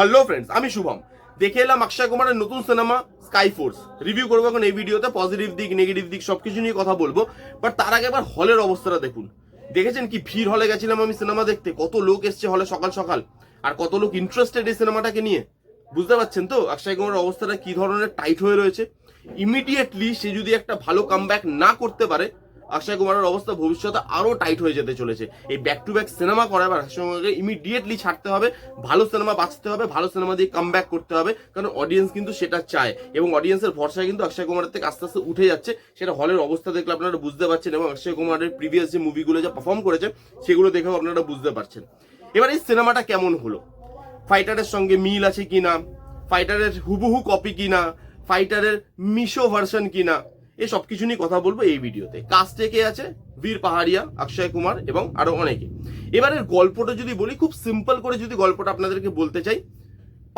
Hello friends আমি শুভম। দেখে এলাম অক্ষয় কুমারের নতুন সিনেমা স্কাই ফোর্স রিভিউ করব এখন এই ভিডিওতে পজিটিভ দিক নেগেটিভ দিক, সবকিছু নিয়ে কথা বলব। বাট তার আগে এবার হলের অবস্থাটা দেখুন। দেখেছেন কি ভিড় হলে গেছিলাম আমি সিনেমা দেখতে? কত লোক এসছে হলে সকাল সকাল? আর কত লোক ইন্টারেস্টেড এই সিনেমাটাকে নিয়ে? বুঝতে পারছেন তো অক্ষয় কুমারের অবস্থাটা কি ধরনের টাইট হয়ে রয়েছে? ইমিডিয়েটলি সে যদি একটা ভালো কামব্যাক না করতে পারে অক্ষয় কুমারের অবস্থা ভবিষ্যতে আরও টাইট হয়ে যেতে চলেছে। এই ব্যাক টু ব্যাক সিনেমা করা এবার অক্ষয় কুমারকে ইমিডিয়েটলি ছাড়তে হবে, ভালো সিনেমা বাঁচতে হবে, ভালো সিনেমা দিয়ে কাম করতে হবে, কারণ অডিয়েন্স কিন্তু সেটা চায়। এবং অডিয়েন্সের ভরসায় কিন্তু অক্ষয় কুমারের থেকে আস্তে আস্তে উঠে যাচ্ছে। সেটা হলের অবস্থা দেখলে আপনারা বুঝতে পারছেন এবং অক্ষয় কুমারের প্রিভিয়াস যে মুভিগুলো যা পারফর্ম করেছে, সেগুলো দেখেও আপনারা বুঝতে পারছেন। এবার এই সিনেমাটা কেমন হলো? ফাইটারের সঙ্গে মিল আছে কিনা? ফাইটারের হুবহু কপি কিনা? ফাইটারের মিশো ভার্সন কিনা? এই সব কিছু নিয়ে কথা বলব এই ভিডিওতে। কাস্টে কে আছে? বীর পাহাড়িয়া, অক্ষয় কুমার এবং আরও অনেকে। এবারের গল্পটা যদি বলি, খুব সিম্পল করে যদি গল্পটা আপনাদেরকে বলতে চাই,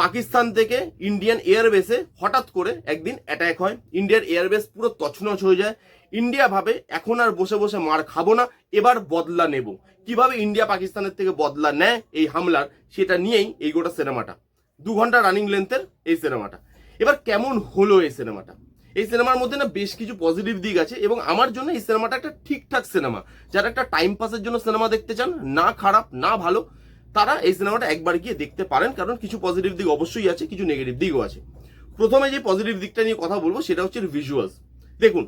পাকিস্তান থেকে ইন্ডিয়ান এয়ারবেসে হঠাৎ করে একদিন অ্যাটাক হয়। ইন্ডিয়ার এয়ারবেস পুরো তছনছ হয়ে যায়। ইন্ডিয়া ভাবে, এখন আর বসে বসে মার খাব না, এবার বদলা নেব। কীভাবে ইন্ডিয়া পাকিস্তানের থেকে বদলা নেয় এই হামলার, সেটা নিয়েই এই গোটা সিনেমাটা দু ঘণ্টা রানিং লেন্থের এই সিনেমাটা এবার কেমন হলো এই সিনেমাটা এই সিনেমার মধ্যে না বেশ কিছু পজিটিভ দিক আছে এবং আমার জন্য এই সিনেমাটা একটা ঠিকঠাক সিনেমা। যারা একটা টাইম পাসের জন্য সিনেমা দেখতে চান, না খারাপ, না ভালো, তারা এই সিনেমাটা একবার গিয়ে দেখতে পারেন, কারণ কিছু পজিটিভ দিক অবশ্যই আছে, কিছু নেগেটিভ দিকও আছে। প্রথমে যে পজিটিভ দিকটা নিয়ে কথা বলব, সেটা হচ্ছে ভিজুয়ালস দেখুন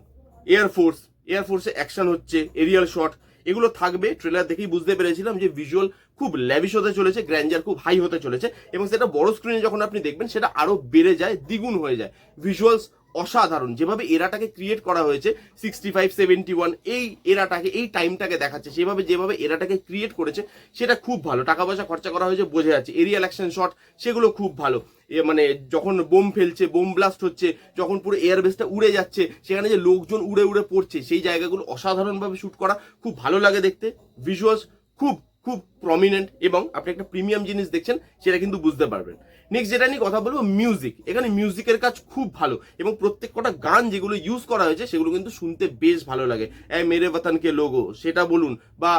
এয়ারফোর্স এয়ারফোর্সে অ্যাকশন হচ্ছে এরিয়াল শট এগুলো থাকবে ট্রেলার দেখেই বুঝতে পেরেছিলাম যে ভিজুয়াল খুব ল্যাভিশ হতে চলেছে গ্র্যান্ডার খুব হাই হতে চলেছে, এবং সেটা বড় স্ক্রিনে যখন আপনি দেখবেন, সেটা আরও বেড়ে যায়, দ্বিগুণ হয়ে যায়। ভিজুয়ালস অসাধারণ। যেভাবে এরাটাকে ক্রিয়েট করা হয়েছে সিক্সটি ফাইভ সেভেন্টি ওয়ান এই এরাটাকে, এই টাইমটাকে দেখাচ্ছে, সেভাবে, যেভাবে এরাটাকে ক্রিয়েট করেছে, সেটা খুব ভালো। টাকা পয়সা খরচা করা হয়েছে, বোঝা যাচ্ছে। এরিয়াল অ্যাকশন শট সেগুলো খুব ভালো। এ মানে যখন বোম ফেলছে, বোম ব্লাস্ট হচ্ছে, যখন পুরো এয়ারবেসটা উড়ে যাচ্ছে, সেখানে যে লোকজন উড়ে উড়ে পড়ছে, সেই জায়গাগুলো অসাধারণভাবে শ্যুট করা খুব ভালো লাগে দেখতে। ভিজুয়ালস খুব খুব প্রমিনেন্ট এবং আপনি একটা প্রিমিয়াম জিনিস দেখছেন, সেটা কিন্তু বুঝতে পারবেন। নেক্সট যেটা নিয়ে কথা বলব মিউজিক এখানে মিউজিকের কাজ খুব ভালো এবং প্রত্যেক কটা গান যেগুলো ইউজ করা হয়েছে, সেগুলো কিন্তু শুনতে বেশ ভালো লাগে। এ মেরে বতনকে লোগো, সেটা বলুন বা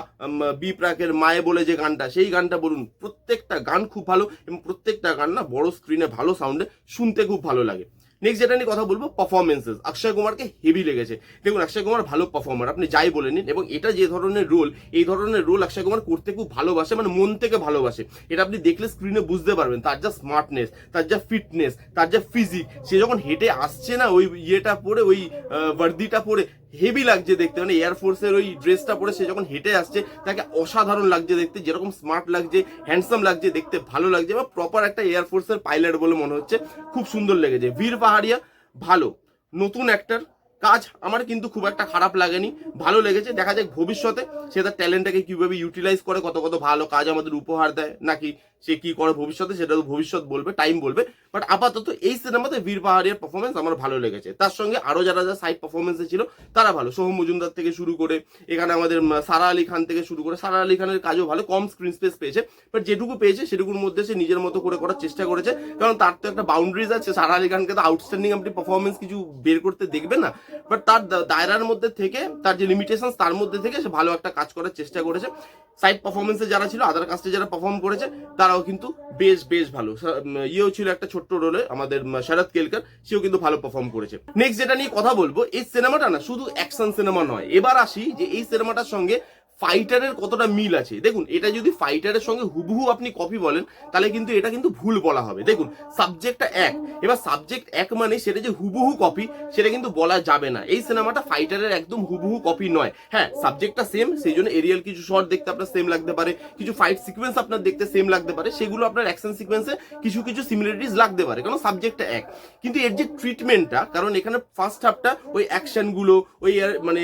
বি প্রাকের মায়ে বলে যে গানটা, সেই গানটা বলুন। প্রত্যেকটা গান খুব ভালো এবং প্রত্যেকটা গান না বড় স্ক্রিনে ভালো সাউন্ডে শুনতে খুব ভালো লাগে। নেক্সট যেটা নিয়ে কথা বলব পারফরমেন্সেস অক্ষয় কুমারকে হেভি লেগেছে। দেখুন, অক্ষয় কুমার ভালো পারফর্মার আপনি যাই বলে নিন, এবং এটা যে ধরনের রোল এই ধরনের রোল অক্ষয় কুমার করতে খুব ভালোবাসে মানে মন থেকে ভালোবাসে। এটা আপনি দেখলে স্ক্রিনে বুঝতে পারবেন, তার যা স্মার্টনেস তার যা ফিটনেস তার যা ফিজিক সে যখন হেঁটে আসছে না, ওই ইয়েটা পরে, ওই বর্দিটা পরে হেভি লাগছে দেখতে। মানে এয়ারফোর্সের ওই ড্রেসটা পরে সে যখন হেঁটে আসছে, তাকে অসাধারণ লাগছে দেখতে, যেরকম স্মার্ট লাগছে হ্যান্ডসাম লাগছে, দেখতে ভালো লাগছে, বা প্রপার একটা এয়ারফোর্সের পাইলট বলে মনে হচ্ছে। খুব সুন্দর লেগেছে। বীর পাহাড়িয়া, ভালো। নতুন অ্যাক্টর কাজ আমার কিন্তু খুব একটা খারাপ লাগেনি। ভালো লেগেছে, দেখা যাক ভবিষ্যতে সে তার ট্যালেন্টটাকে কীভাবে ইউটিলাইজ করে, কত কত ভালো কাজ আমাদের উপহার দেয়, নাকি সে কি করে ভবিষ্যতে সেটা তো ভবিষ্যৎ বলবে টাইম বলবে। বাট আপাতত এই সিনেমাতে বীর পাহাড়িয়ার পারফরমেন্স আমার ভালো লেগেছে। তার সঙ্গে আরও যারা যারা সাইড পারফরমেন্সে ছিল, তারা ভালো। সোহম মজুমদার থেকে শুরু করে, এখানে আমাদের সারা আলী খান থেকে শুরু করে, সারা আলী খানের কাজও ভালো, কম স্ক্রিন স্পেস পেয়েছে। বাট যেটুকু পেয়েছে, সেটুকুর মধ্যে সে নিজের মতো করে করার চেষ্টা করেছে। কারণ তার তো একটা বাউন্ডারিজ আছে, সারা আলী খানকে তো আউটস্ট্যান্ডিং আপনি পারফরমেন্স কিছু বের করতে দেখবেন না। বাট তার দায়রার মধ্যে থেকে, তার যে লিমিটেশন তার মধ্যে থেকে সে ভালো একটা কাজ করার চেষ্টা করেছে। সাইড পারফরমেন্সে যারা ছিল আদার কাস্টে যারা পারফর্ম করেছে, তারাও কিন্তু বেশ বেশ ভালো। ইয়েও ছিল একটা ছোট্ট রোলে আমাদের শরৎ কেলকার, সেও কিন্তু ভালো পারফর্ম করেছে। নেক্সট যেটা নিয়ে কথা বলব, এই সিনেমাটা না, শুধু অ্যাকশন সিনেমা নয়। এবার আসি যে এই সিনেমাটার সঙ্গে ফাইটারের কতটা মিল আছে? দেখুন, এটা যদি ফাইটারের সঙ্গে হুবহু আপনি কপি বলেন, তাহলে কিন্তু এটা কিন্তু ভুল বলা হবে। দেখুন সাবজেক্টটা এক। এবার সাবজেক্ট এক মানে সেটা যে হুবহু কপি সেটা কিন্তু বলা যাবে না। এই সিনেমাটা ফাইটারের একদম হুবহু কপি নয়। হ্যাঁ সাবজেক্টটা সেম সেই জন্য এরিয়াল কিছু শর্ট দেখতে আপনার সেম লাগতে পারে, কিছু ফাইট সিকোয়েন্স আপনার দেখতে সেম লাগতে পারে, সেগুলো আপনার অ্যাকশন সিকোয়েন্সে কিছু কিছু সিমিলারিটিস লাগতে পারে, কারণ সাবজেক্টটা এক। কিন্তু এর যে ট্রিটমেন্টটা কারণ এখানে ফার্স্ট হাফটা ওই অ্যাকশনগুলো ওই মানে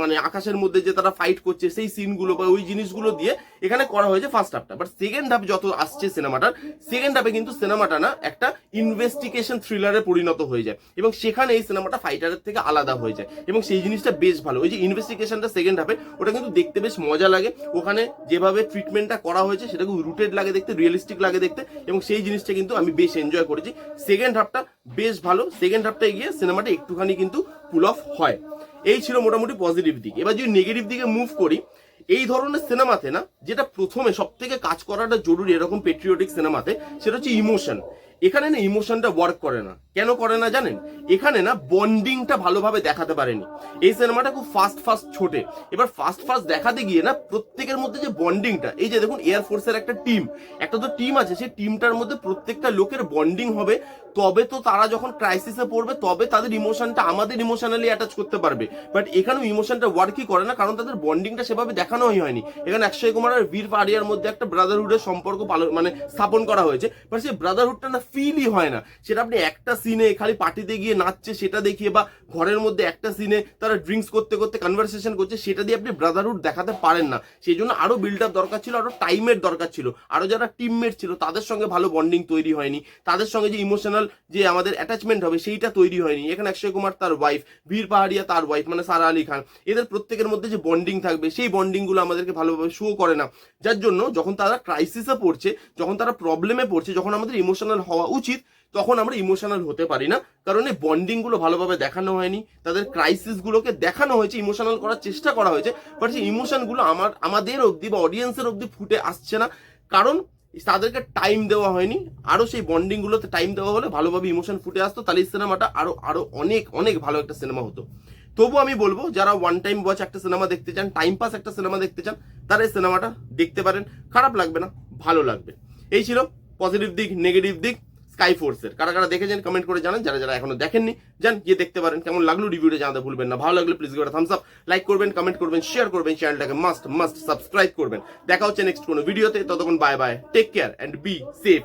মানে আকাশের মধ্যে যে তারা ফাইট করছে সেই সিনগুলো বা ওই জিনিসগুলো দিয়ে এখানে করা হয়েছে ফার্স্ট হাফটা বাট সেকেন্ড হাফ যত আসছে সিনেমাটার সেকেন্ড হাফে কিন্তু সিনেমাটা না, একটা ইনভেস্টিগেশন থ্রিলারে পরিণত হয়ে যায়। এবং সেখানে এই সিনেমাটা ফাইটারের থেকে আলাদা হয়ে যায়। এবং সেই জিনিসটা বেশ ভালো। ওই যে ইনভেস্টিগেশনটা সেকেন্ড হাফে ওটা কিন্তু দেখতে বেশ মজা লাগে। ওখানে যেভাবে ট্রিটমেন্টটা করা হয়েছে সেটা খুব রুটেড লাগে দেখতে রিয়েলিস্টিক লাগে দেখতে, এবং সেই জিনিসটা কিন্তু আমি বেশ এনজয় করেছি। সেকেন্ড হাফটা বেশ ভালো। সেকেন্ড হাফটায় গিয়ে সিনেমাটা একটুখানি কিন্তু পুল অফ হয়। এই ছিল মোটামুটি পজিটিভ দিক। এবার যদি নেগেটিভ দিকে মুভ করি, এই ধরনের সিনেমাতে না, যেটা প্রথমে সব থেকে কাজ করাটা জরুরি এরকম পেট্রিয়টিক সিনেমাতে সেটা হচ্ছে ইমোশন এখানে না ইমোশনটা ওয়ার্ক করে না। কেন করে না জানেন? এখানে না বন্ডিংটা ভালোভাবে দেখাতে পারেনি। এই সিনেমাটা খুব ফাস্ট ফাস্ট ছোটে। এবার ফাস্ট ফাস্ট দেখাতে গিয়ে না প্রত্যেকের মধ্যে যে বন্ডিংটা এই যে দেখুন এয়ারফোর্সের একটা টিম একটা তো টিম আছে, সেই টিমটার মধ্যে প্রত্যেকটা লোকের বন্ডিং হবে, তবে তো তারা যখন ক্রাইসিসে পড়বে, তবে তাদের ইমোশনটা আমাদের ইমোশনালি অ্যাটাচ করতে পারবে। বাট এখানেও ইমোশনটা ওয়ার্কই করে না, কারণ তাদের বন্ডিংটা সেভাবে দেখানোই হয়নি। এখানে অক্ষয় কুমার আর বীর পাহাড়িয়ার মধ্যে একটা ব্রাদারহুডের সম্পর্ক পালন মানে স্থাপন করা হয়েছে। বাট সেই ব্রাদারহুডটা না ফিলই হয় না। সেটা আপনি একটা সিনে খালি পার্টিতে গিয়ে নাচছে, সেটা দেখিয়ে বা ঘরের মধ্যে একটা সিনে তারা ড্রিঙ্কস করতে করতে কনভারসেশন করছে, সেটা দিয়ে আপনি ব্রাদারহুড দেখাতে পারেন না। সেই জন্য আরও বিল্ড আপ দরকার ছিল আরও টাইমের দরকার ছিল। আরও যারা টিমমেট ছিল, তাদের সঙ্গে ভালো বন্ডিং তৈরি হয়নি। তাদের সঙ্গে যে ইমোশনাল যে আমাদের অ্যাটাচমেন্ট হবে, সেইটা তৈরি হয়নি। এখানে অক্ষয় কুমার তার ওয়াইফ বীর পাহাড়িয়া তার ওয়াইফ মানে সারা আলী খান। এদের প্রত্যেকের মধ্যে যে বন্ডিং থাকবে, সেই বন্ডিংগুলো আমাদেরকে ভালোভাবে শো করে না। যার জন্য যখন তারা ক্রাইসিসে পড়ছে, যখন তারা প্রবলেমে পড়ছে, যখন আমাদের ইমোশনাল হওয়া উচিত, তখন আমরা ইমোশনাল হতে পারি না। কারণ এই বন্ডিংগুলো ভালোভাবে দেখানো হয়নি, তাদের ক্রাইসিস গুলোকে দেখানো হয়েছে ইমোশনাল করার চেষ্টা করা হয়েছে বাট সেই ইমোশনগুলো আমার, আমাদের অবধি বা অডিয়েন্সের অবধি ফুটে আসছে না। কারণ তাদেরকে টাইম দেওয়া হয়নি আরও সেই বন্ডিং গুলোতে টাইম দেওয়া হলে ভালোভাবে ইমোশন ফুটে আসতো, তাহলে এই সিনেমাটা আরও আরও অনেক অনেক ভালো একটা সিনেমা হতো। তবু আমি বলব, যারা ওয়ান টাইম ওয়াচ একটা সিনেমা দেখতে চান টাইম পাস একটা সিনেমা দেখতে চান, তারা এই সিনেমাটা দেখতে পারেন, খারাপ লাগবে না, ভালো লাগবে। এই ছিল পজিটিভ দিক নেগেটিভ দিক। স্কাই ফোর্সের কারা কারা দেখেছেন কমেন্ট করে জানান। যারা যারা এখনও দেখেননি, যান, গিয়ে দেখতে পারেন। কেমন লাগল রিভিউটা জানাতে ভুলবেন না। ভালো লাগলে প্লিজ করে থামস আপ লাইক করবেন কমেন্ট করবেন শেয়ার করবেন চ্যানেলটাকে মাস্ট মাস্ট সাবস্ক্রাইব করবেন। দেখা হচ্ছে নেক্সট কোনো ভিডিওতে ততক্ষণ bye bye take care and be safe